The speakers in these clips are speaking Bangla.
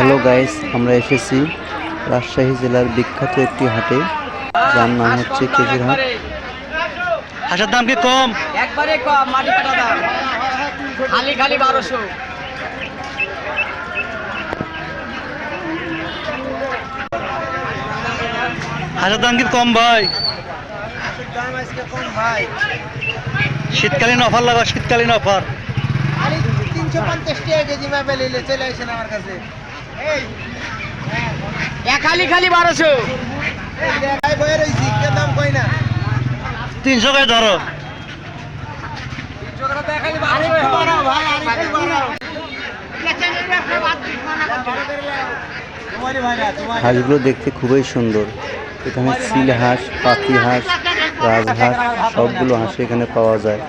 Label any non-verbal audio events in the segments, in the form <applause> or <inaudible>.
হ্যালো গাইস আমরা এসেছি রাজশাহী জেলার বিখ্যাত একটি হাটে যার নাম হচ্ছে কেজির হাট। হাঁসের দাম কি কম? একবারে কম মাটি কাটা দাম। খালি খালি বারোশো। হাঁসের দাম কি কম ভাই? দাম আজকে কম ভাই। শীতকালীন অফার লাগা শীতকালীন অফার। তিনশো পঞ্চাশ টাকা কেজি মাপে নিলে চলে আসেন আমার কাছে। খালি খালি বারোশো। বয়ে রয়েছি কে দাম কই না তিনশো করে ধরো। হাঁসগুলো দেখতে খুবই সুন্দর। এখানে সিল হাঁস পাতি হাঁস রাজহাঁস সবগুলো হাঁস এখানে পাওয়া যায়।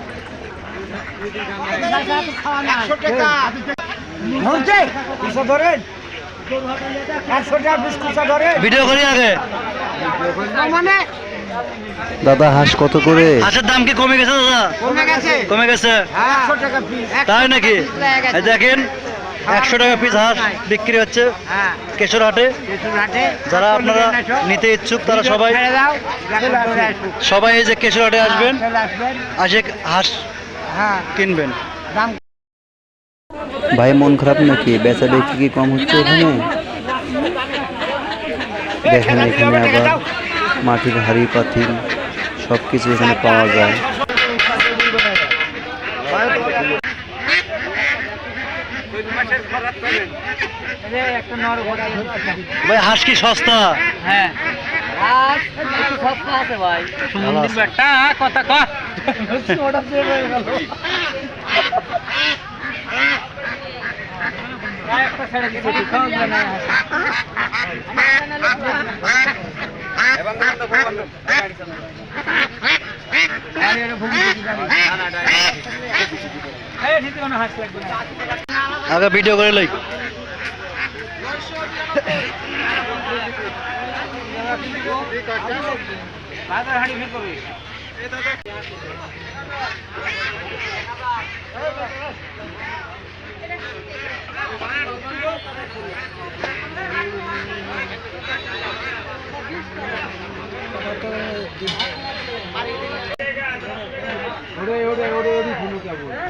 ধরেন। ভিডিও করি আগে। মানে দাদা হাঁস কত করে? হাঁসের দাম কি কমে গেছে দাদা? কমে গেছে। কমে গেছে। একশো টাকা পিস তাই নাকি? দেখেন একশো টাকা পিস হাঁস বিক্রি হচ্ছে হ্যাঁ। কেশর হাটে যারা আপনারা নিতে ইচ্ছুক তারা সবাই সবাই এই যে কেশর হাটে আসবেন চলে আসে হাঁস হ্যাঁ। কিনবেন। দাম ভাই মন খারাপ নাকি? বেচা বিক্রি কি কম হচ্ছে এখানে? দেখেন এখানে আবার মাটির হাড়ি পাতিল সব কিছু এখানে পাওয়া যায়। একটা নর ঘোড়া ভাই হাঁস কি সস্তা? হ্যাঁ। সস্তা আছে ভাই। ভালো কথা <laughs> <laughs> কহ ওটা দিয়ে হয়ে গেল একটা ছেড়ে দিতে খাওয়া যায় না আরে আরে ভুগি ভুগি যাবি এই ঠিক কোনো হাস লাগবে না আগে ভিডিও করে লই। বাজার হাড়ি ফির করবি ওরে ওরে ওরে ওরে ফুলু কেবল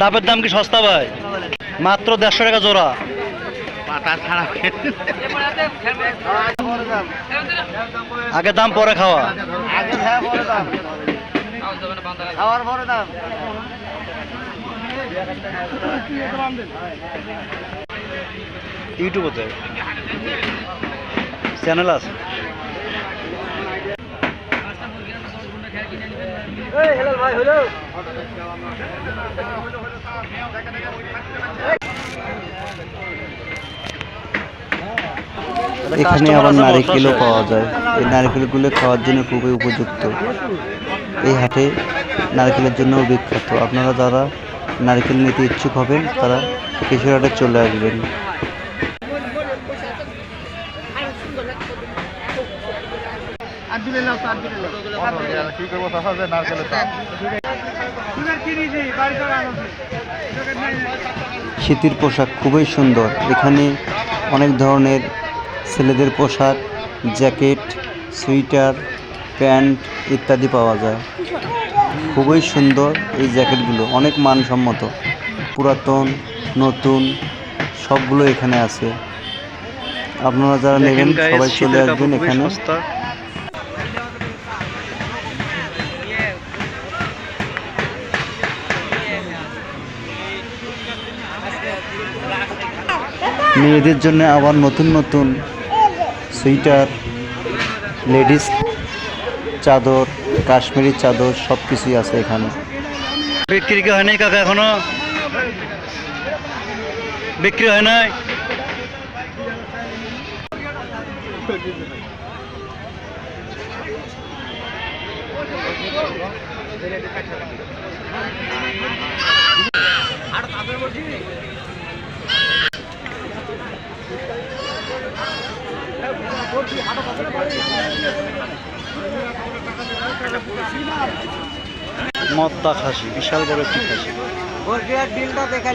ডাবের দাম কি সস্তা ভাই? মাত্র দেড়শো টাকা জোড়া। আগে দাম পরে খাওয়া। খাওয়ার দাম। ইউটিউবে চ্যানেল আছে ভাই হলো এখানে আবার নারিকেলও পাওয়া যায়। এই নারিকেলগুলো খাওয়ার জন্য খুবই উপযুক্ত। এই হাটে নারকেলের জন্য বিখ্যাত। আপনারা যারা নারকেল নিতে ইচ্ছুক হবেন, তারা কেশর হাটে চলে আসবেন। নাও নাও। কি করব? নারকেলের শীতের পোশাক খুবই সুন্দর। এখানে অনেক ধরনের ছেলেদের পোশাক জ্যাকেট সোয়েটার প্যান্ট ইত্যাদি পাওয়া যায়। খুবই সুন্দর এই জ্যাকেটগুলো অনেক মানসম্মত। পুরাতন নতুন সবগুলো এখানে আছে। আপনারা যারা নেবেন সবাই চলে আসবেন এখানে। মেয়েদের জন্য আবার নতুন নতুন সোয়েটার লেডিস চাদর, কাশ্মীরি চাদর সব কিছুই আছে এখানে। বিক্রি হয় নাই কাকা এখনও? বিক্রি হয় নাই? মদ্দা খাসি, বিশাল বড় একটি খাসি। বিলটা দেখা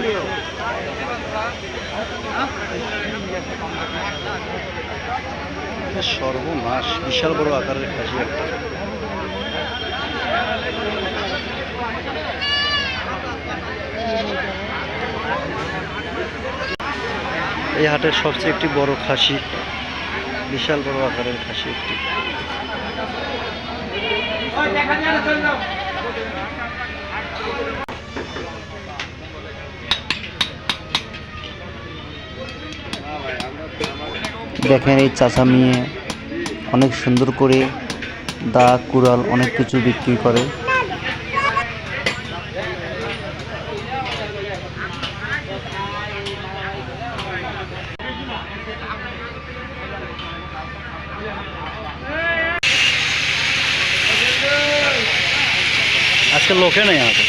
সর্বনাশ, বিশাল বড় আকারের খাসি একটা। এই হাটের সবচেয়ে একটি বড় খাসি বিশাল বড় আকারের খাসি একটি। দেখেন এই চাচা মেয়ে অনেক সুন্দর করে দা, কুড়াল অনেক কিছু বিক্রি করে। আজকে লোকে নেই হাটে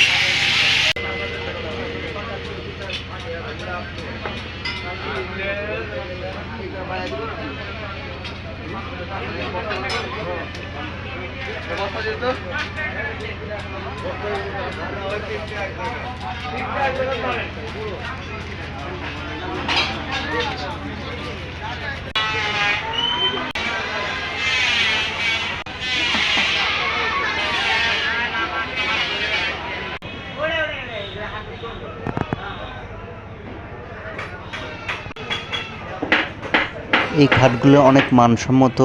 এই খাটগুলো অনেক মানসম্মত,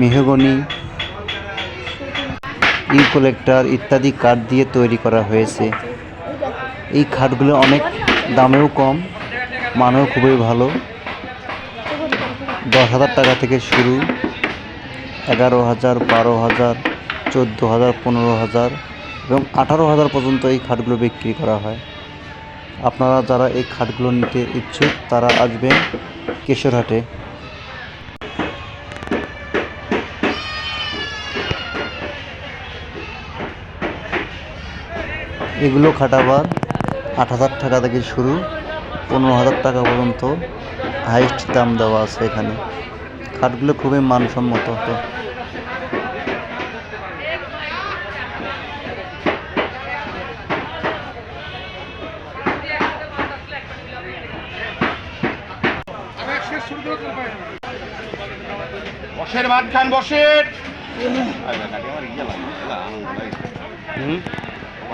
মেহগনি ইউকোলেক্টার ইত্যাদি কাঠ দিয়ে তৈরি করা হয়েছে। এই খাটগুলো অনেক দামেও কম, মানেও খুবই ভালো। দশ হাজার টাকা থেকে শুরু, এগারো হাজার, বারো হাজার, চোদ্দ হাজার, পনেরো হাজার এবং আঠারো হাজার পর্যন্ত এই খাটগুলো বিক্রি করা হয়। আপনারা যারা এই খাটগুলো নিতে ইচ্ছুক, তারা আসবেন কেশরহাটে। এগুলো খাটাবার আট হাজার টাকা থেকে শুরু পনেরো হাজার টাকা পর্যন্ত হাইস্ট দাম দেওয়া আছে এখানে। খাটগুলো খুবই মানসম্মত। হতো বসের ভাত খান বসের। হুম।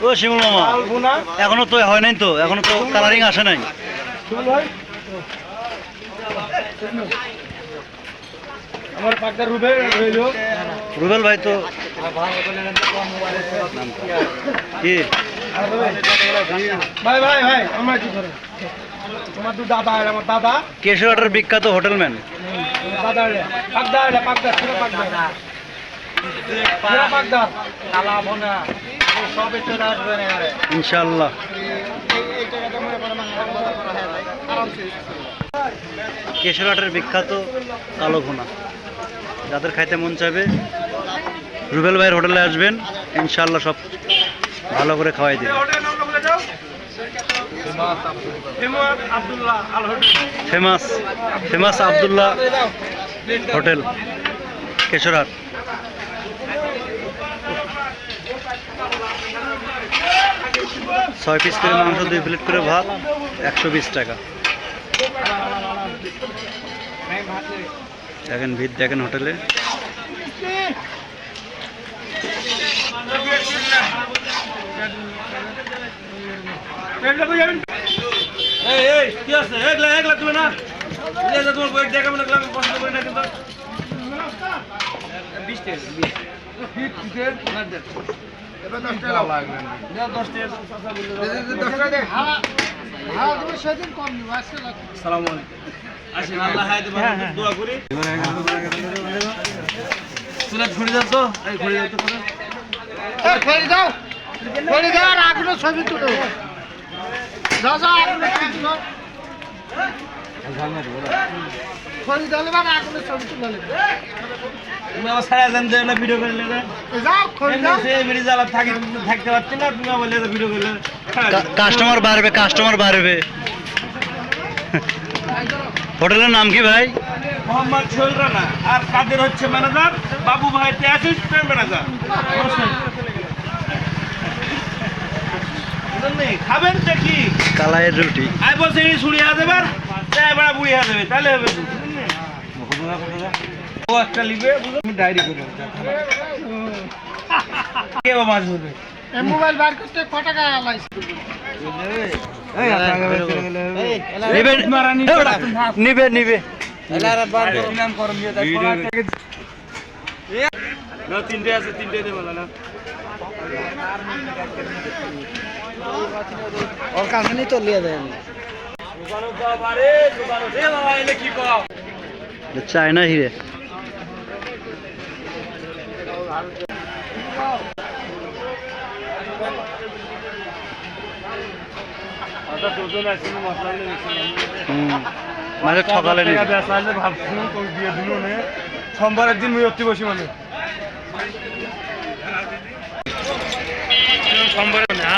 ও শিমুল মামা এখনও তো হয় নাই তো এখনও তো কালারিং আসে নাই। আমার পাকদার রুবে রইল। রুবেল ভাই তো কি? ভাই ভাই ভাই আমরা কি করে? তোমার দু দাদা আমার দাদা। বিখ্যাত হোটেলম্যান দাদা পাকদা পাকদা পাকদা পুরো পাকদা কালা ভোনা সবে চলে আসবে না ইনশাল্লাহ কেশরহাটের বিখ্যাত কালো ভুনা। যাদের খাইতে মন চাইবে রুবেল ভাইয়ের হোটেলে আসবেন। ইনশাল্লাহ সব ভালো করে খাওয়াই hotel. Famous famous Abdullah hotel Kesharhat ছয় পিস করে মাংস দুই প্লেট করে ভাত একশো বিশ টাকা। দেখেন ভিড় দেখেন হোটেলে। এই এই কি আছে? একলা একলা তুমি না? তোমার বই দেখাবো না আমি পছন্দ করি না কিন্তু। বিশ টাকা বিশ সালাম আলাইকুম। আসেন আল্লাহ হায়াতে বারাকাত দোয়া করি। চুলা ঘুরে যাও তো। ঘুরে যাও তো। আগুনে ছবি তুলো। ভিডিও করলে কাস্টমার বাড়বে কাস্টমার বাড়বে। হোটেলের নাম কি ভাই? মোহাম্মদ সোহেল রানা। আর কাদের হচ্ছে ম্যানেজার বাবু ভাই অ্যাসিস্ট্যান্ট ম্যানেজার খাবেন দেখি। কালাইয়ের রুটি। আই বলছে এই ছুড়ি হয়ে যাবে এবার বুড়ি হয়ে যাবে তাহলে হবে। ও একটা লিবে আমি ডায়েরি করে কে বা মাছ ধরবে এই মোবাইল বার করতে ক টাকা লাইছে নিবে নিবে নিবে তিনটে আছে তিনটে দেবো না ওর কাছে তো লিয়ে দেন চায়না হিরে মানে দিল সোমবারের দিন মুই অতি বসি মানে সম্ভাবনা